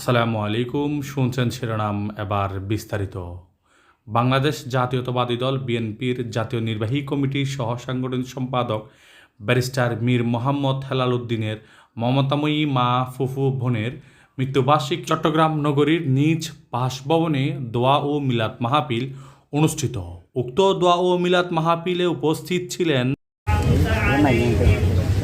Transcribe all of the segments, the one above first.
আসসালামু আলাইকুম। শুনছেন শিরোনাম এবার বিস্তারিত। বাংলাদেশ জাতীয়তাবাদী দল বিএনপির জাতীয় নির্বাহী কমিটির সহ সাংগঠনিক সম্পাদক ব্যারিস্টার মীর মোহাম্মদ হেলাল উদ্দিনের মমতাময়ী মা ফুফু বোনের মৃত্যুবার্ষিক চট্টগ্রাম নগরীর নিজ বাসভবনে দোয়া ও মিলাদ মাহফিল অনুষ্ঠিত। উক্ত দোয়া ও মিলাদ মাহফিলে উপস্থিত ছিলেন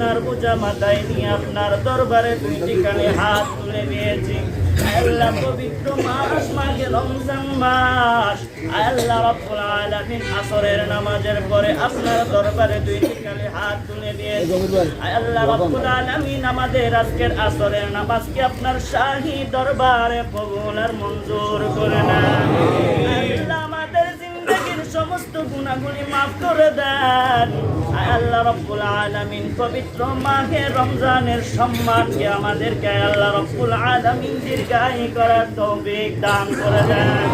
গুনার বোঝা মাথায় নিয়ে আপনার দরবারে দুইটি কানে হাত তুলে নিয়েছি আল্লাহ আল্লাহ আপনার হাত তুলে দিয়েছি। নামাজকে আপনার শাহী দরবারে কবুল মঞ্জুর করে না সমস্ত গুণাগুলি মাফ করে দেন। আল্লাহ রব্বুল আলামিন পবিত্র মাহে রমজানের সম্মানকে আমাদেরকে আল্লাহ রব্বুল আলামিন দীর্ঘায়ী করার তৌফিক দান করে দেন।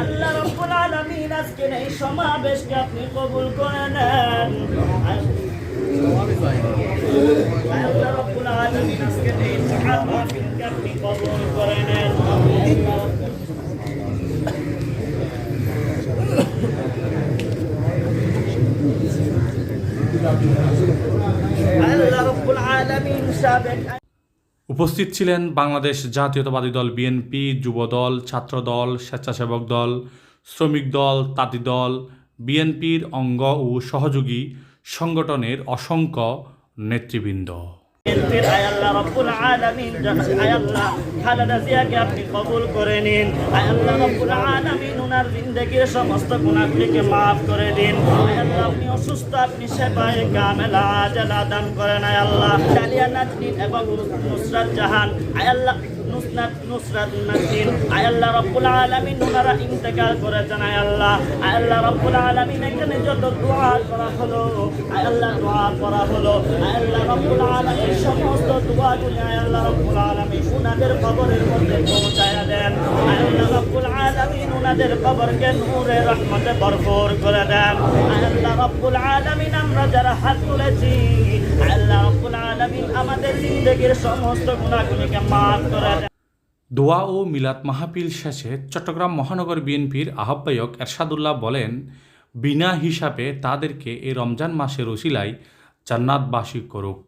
আল্লাহ রব্বুল আলামিন আজকের এই সমাবেশকে আপনি কবুল করে নেন আল্লাহ রব্বুল আলামিন আজকের এই সমাবেশকে আপনি কবুল করে নেন আল্লাহ রব্বুল আলামিন সাবেক উপস্থিত ছিলেন বাংলাদেশ জাতীয়তাবাদী দল বিএনপি, যুবদল, ছাত্রদল, স্বেচ্ছাসেবক দল, শ্রমিক দল, তাঁতি দল, বিএনপির অঙ্গ ও সহযোগী সংগঠনের অসংখ্য নেতৃবৃন্দ। করে নিন, আয় আল্লাহ রব্বুল আলামিন ওনার জিন্দগির সমস্ত গুণাগুলিকে মাফ করে দিন। আয় আল্লাহ আপনি করেন, আয় আল্লাহ। ডালিয়া এবং নুসরাত জাহান, আয় আল্লাহ নুসরাত নুসরাত নাসরিন আয় আল্লাহ রব্বুল আলামিন ইন্তেকাল করেছেন, আয় আল্লাহ। আয় আল্লাহ রব্বুল আলামিন এখানে যত দোয়া করা হলো, আয় আল্লাহ দোয়া করা হলো। আল্লাহ আলামিন সমস্ত আল্লাহ আলামিন ওনাদের কবরের মধ্যে পৌঁছায়া দেন। আল্লাহ আলামিন ওনাদের কবরকে নূরে রহমতে ভরপুর করে দেন। আল্লাহ আলামিন আমরা যারা হাত তুলেছি, আল্লাহ আলামিন আমাদের সমস্ত মাফ করে দেন। দোয়া ও মিলাদ মাহফিল শেষে চট্টগ্রাম মহানগর বিএনপির আহ্বায়ক এরশাদুল্লাহ বলেন, বিনা হিসাবে তাদেরকে এই রমজান মাসের ওসিলায় জান্নাতবাসী করুক।